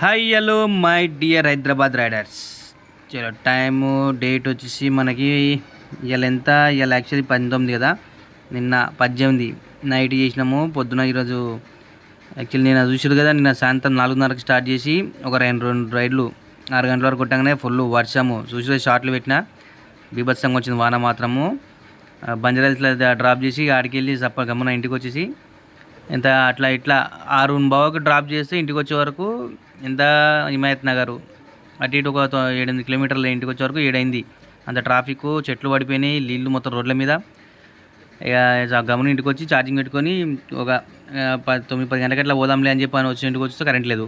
Hi hello my dear Hyderabad riders చలో time date వచ్చేసి మనకి ఇవాళ ఎంత? ఇవాళ యాక్చువల్లీ పంతొమ్మిది కదా? నిన్న పద్దెనిమిది. నైట్ చేసినాము. పొద్దున ఈరోజు యాక్చువల్లీ నేను చూసాడు కదా? నిన్న సాయంత్రం నాలుగున్నరకు స్టార్ట్ చేసి ఒక రెండు రెండు రైడ్లు ఆరు గంటల వరకు కొట్టగానే ఫుల్ వర్షము. చూసి షార్ట్లు పెట్టిన. బీభత్సంగా వచ్చింది వాన మాత్రము. బంజరాయిస్లో డ్రాప్ చేసి ఆడికి వెళ్ళి సప్ప గమ్మున ఇంటికి వచ్చేసి ఇంత అట్లా ఇట్లా ఆరు బావకు డ్రాప్ చేస్తే ఇంటికి వచ్చే వరకు ఇంత హిమాయత్ నగర్ అటు ఇటు ఒక ఏడెనిమిది కిలోమీటర్ల ఇంటికి వచ్చే వరకు ఏడైంది. అంత ట్రాఫిక్ చెట్లు పడిపోయినాయి నీళ్ళు మొత్తం రోడ్ల మీద. ఇక గమని ఇంటికి వచ్చి ఛార్జింగ్ పెట్టుకొని ఒక పది తొమ్మిది పది గంటలకి అట్లా పోదాంలే అని చెప్పి అని వచ్చి ఇంటికి వస్తే కరెంట్ లేదు.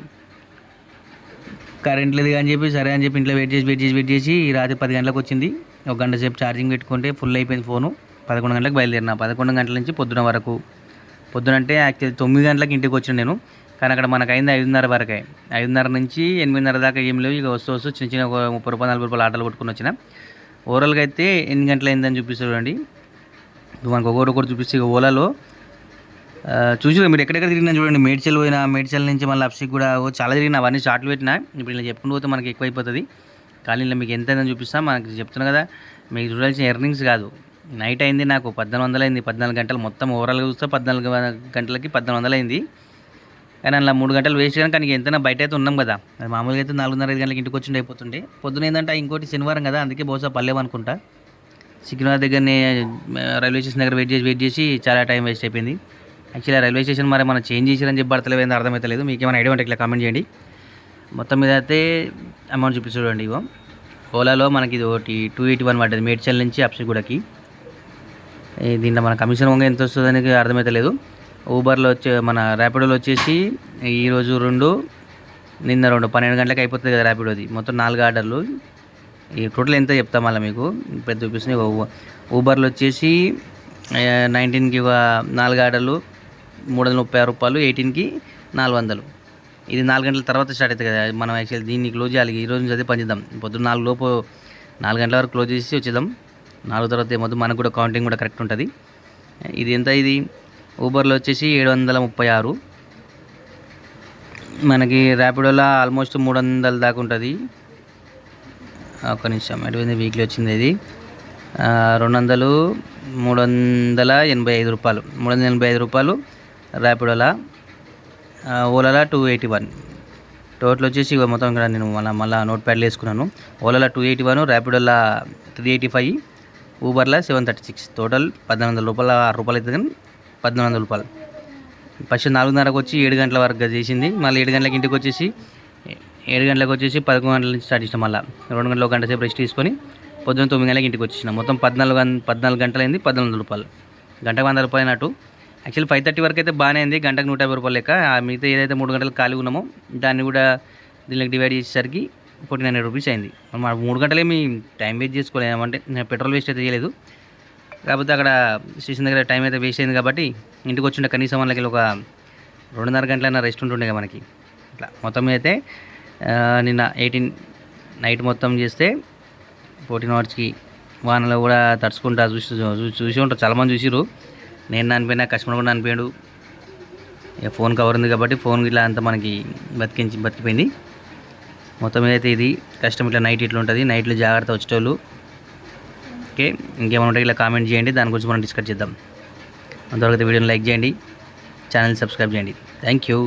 కరెంట్ లేదు అని చెప్పి సరే అని చెప్పి ఇంట్లో వెయిట్ చేసి వెయిట్ చేసి వెయిట్ చేసి రాత్రి పది గంటలకు వచ్చింది. ఒక గంట సేపు ఛార్జింగ్ పెట్టుకుంటే ఫుల్ అయిపోయింది ఫోను. పదకొండు గంటలకు బయలుదేరిన. పదకొండు గంటల నుంచి పొద్దున వరకు. పొద్దున అంటే యాక్చువల్లీ తొమ్మిది గంటలకు ఇంటికి వచ్చిన నేను. కానీ అక్కడ మనకు అయింది ఐదున్నర వరకే. ఐదున్నర నుంచి ఎనిమిదిన్నర దాకా ఏం లేవు. ఇక వస్తూ వస్తూ చిన్న చిన్న ముప్పై రూపాయలు నలభై రూపాయలు ఆటలు కొట్టుకుని వచ్చిన. ఓవరాల్గా అయితే ఎన్ని గంటలు అయిందని చూపిస్తారు చూడండి. మనకు ఒకటి చూపిస్తే ఇక ఓలాలో. చూసి మీరు ఎక్కడెక్కడ తిరిగినా చూడండి. మేడ్చల్ పోయినా మేడ్చల్ నుంచి మళ్ళీ అప్సిక్ కూడా చాలా తిరిగిన. అవన్నీ షార్ట్లు పెట్టినా. ఇప్పుడు ఇలా చెప్పుకుంటూ పోతే మనకి ఎక్కువైపోతుంది. కానీ ఇలా మీకు ఎంత అయిందని చూపిస్తా. మనకి చెప్తున్నా కదా. మీకు చూడాల్సిన ఎర్నింగ్స్ కాదు. నైట్ అయింది నాకు పద్నాలుగు వందలు అయింది పద్నాలుగు గంటలు మొత్తం ఓవరాల్గా చూస్తే పద్నాలుగు గంటలకి పద్నాలుగు వందలు అయింది కానీ అలా మూడు గంటలు వేస్ట్ చేయడానికి కానీ ఎంతైనా బయట అయితే ఉన్నాం కదా. అది మామూలుగా అయితే నాలుగున్నర ఐదు గంటలకి ఇంటికి వచ్చిండి అయిపోతుండే. పొద్దున ఏంటంటే ఇంకోటి శనివారం కదా. అందుకే బహుశా పర్లేము అనుకుంటా. సికింద్రాబాద్ దగ్గరనే రైల్వే స్టేషన్ దగ్గర వెయిట్ చేసి వెయిట్ చేసి చాలా టైం వేస్ట్ అయిపోయింది. యాక్చువల్లీ రైల్వే స్టేషన్ మరి మనం చేంజ్ చేసారని చెప్పి పడతలేదు అర్థమవుతలేదు మీకు ఏమైనా ఐడియా ఉంటే ఇట్లా కామెంట్ చేయండి. మొత్తం మీద అయితే అమౌంట్ చూపిస్తూ చూడండి ఇగో. ఓలాలో మనకి ఇది ఒకటి టూ ఎయిటీ వన్ పడ్డది. మేడ్చల్ నుంచి అప్సిగూడకి దీంట్లో మన కమిషన్ వంగ ఎంత వస్తుంది అనేది లేదు ఊబర్లో వచ్చే మన ర్యాపిడోలో వచ్చేసి ఈరోజు రెండు నిన్న రెండు పన్నెండు గంటలకు అయిపోతుంది కదా ర్యాపిడోది మొత్తం నాలుగు ఆర్డర్లు. ఈ టోటల్ ఎంత చెప్తా మళ్ళీ మీకు? పెద్ద చూపిస్తుంది. ఊబర్లో వచ్చేసి నైన్టీన్కి ఒక నాలుగు ఆర్డర్లు మూడు వందల ముప్పై ఆరు రూపాయలు ఎయిటీన్కి నాలుగు వందలు. ఇది నాలుగు గంటల తర్వాత స్టార్ట్ అవుతుంది కదా. మనం యాక్చువల్లీ దీన్ని క్లోజ్ చేయాలి. ఈ రోజు నుంచి అదే పనిచేద్దాం పొద్దున్న నాలుగు లోపు నాలుగు గంటల వరకు క్లోజ్ చేసి వచ్చేద్దాం. నాలుగు తర్వాత ఏమవుతుంది? మనకు కూడా కౌంటింగ్ కూడా కరెక్ట్ ఉంటుంది. ఇది ఎంత? ఇది ఊబర్లో వచ్చేసి ఏడు వందల ముప్పై ఆరు. మనకి ర్యాపిడోలో ఆల్మోస్ట్ మూడు వందల దాకా ఉంటుంది. ఒక నిమిషం. ఎటువంటి వీక్లీ వచ్చింది ఇది? రెండు వందలు మూడు వందల ఎనభై ఐదు రూపాయలు. మూడు వందల ఎనభై ఐదు రూపాయలు ర్యాపిడోలా ఆ, ఓలాలా టూ ఎయిటీ వన్ టోటల్ వచ్చేసి మొత్తం ఇక్కడ నేను మళ్ళీ మళ్ళీ నోట్ ప్యాడ్లు వేసుకున్నాను. ఓలాలా టూ ఎయిటీ వన్ ర్యాపిడోలా త్రీ ఎయిటీ ఫైవ్ ఊబర్లో సెవెన్ థర్టీ సిక్స్. టోటల్ పద్నాలుగు వందల రూపాయల ఆరు రూపాయలు అవుతుంది కానీ పద్నాలుగు వందల రూపాయలు. ఫస్ట్ నాలుగున్నరకు వచ్చి ఏడు గంటల వరకు చేసింది. మళ్ళీ ఏడు గంటలకు ఇంటికి వచ్చేసి ఏడు గంటలకు వచ్చేసి పదకొండు గంటల నుంచి స్టార్ట్ చేసినాం మళ్ళీ. రెండు గంటల ఒక గంట సేపు రెస్ట్ తీసుకొని పొద్దున్న తొమ్మిది గంటలకు ఇంటికి వచ్చేసిన. మొత్తం పద్నాలుగు పద్నాలుగు గంటలైంది అయింది పద్నాలుగు వందల రూపాయలు. గంటకు వంద రూపాయలు అన్నట్టు యాక్చువల్లీ ఫైవ్ థర్టీ వరకు అయితే బాగానే అయింది గంటకు నూట యాభై రూపాయలు లెక్క. ఆ మిగతా ఏదైతే మూడు గంటలు ఖాళీ ఉన్నామో దాన్ని కూడా దీనికి డివైడ్ చేసేసరికి ఫోర్టీన్ హండ్రెడ్ రూపీస్ అయింది. మన మూడు గంటలేమి టైం వేస్ట్ చేసుకోలేము. అంటే పెట్రోల్ వేస్ట్ అయితే చేయలేదు. కాకపోతే అక్కడ స్టేషన్ దగ్గర టైం అయితే వేస్ట్ అయింది కాబట్టి ఇంటికి వచ్చిండే కనీసం వాళ్ళకి ఒక రెండున్నర గంటలైనా రెస్ట్ ఉంటుండే మనకి. ఇట్లా మొత్తం మీద అయితే నిన్న ఎయిటీన్ నైట్ మొత్తం చేస్తే ఫోర్టీన్ అవర్స్కి వానలో కూడా తడుచుకుంటా చూసి చూ- చూసి ఉంటారు. చాలామంది చూసిరు నేను అనిపోయినా కస్టమర్ కూడా అనిపోయాడు ఇక ఫోన్ కవర్ ఉంది కాబట్టి ఫోన్ ఇట్లా అంతా మనకి బతికించి బతికిపోయింది. మొత్తం మీద అయితే ఇది కష్టం ఇట్లా నైట్ ఇట్లా ఉంటుంది నైట్లో జాగ్రత్త వచ్చేటోళ్ళు. ఓకే ఇంకేమైనా ఉంటే ఇలా కామెంట్ చేయండి దాని గురించి మనం డిస్కస్ చేద్దాం. అంతవరకు అయితే వీడియోని లైక్ చేయండి ఛానల్ సబ్స్క్రైబ్ చేయండి. Thank you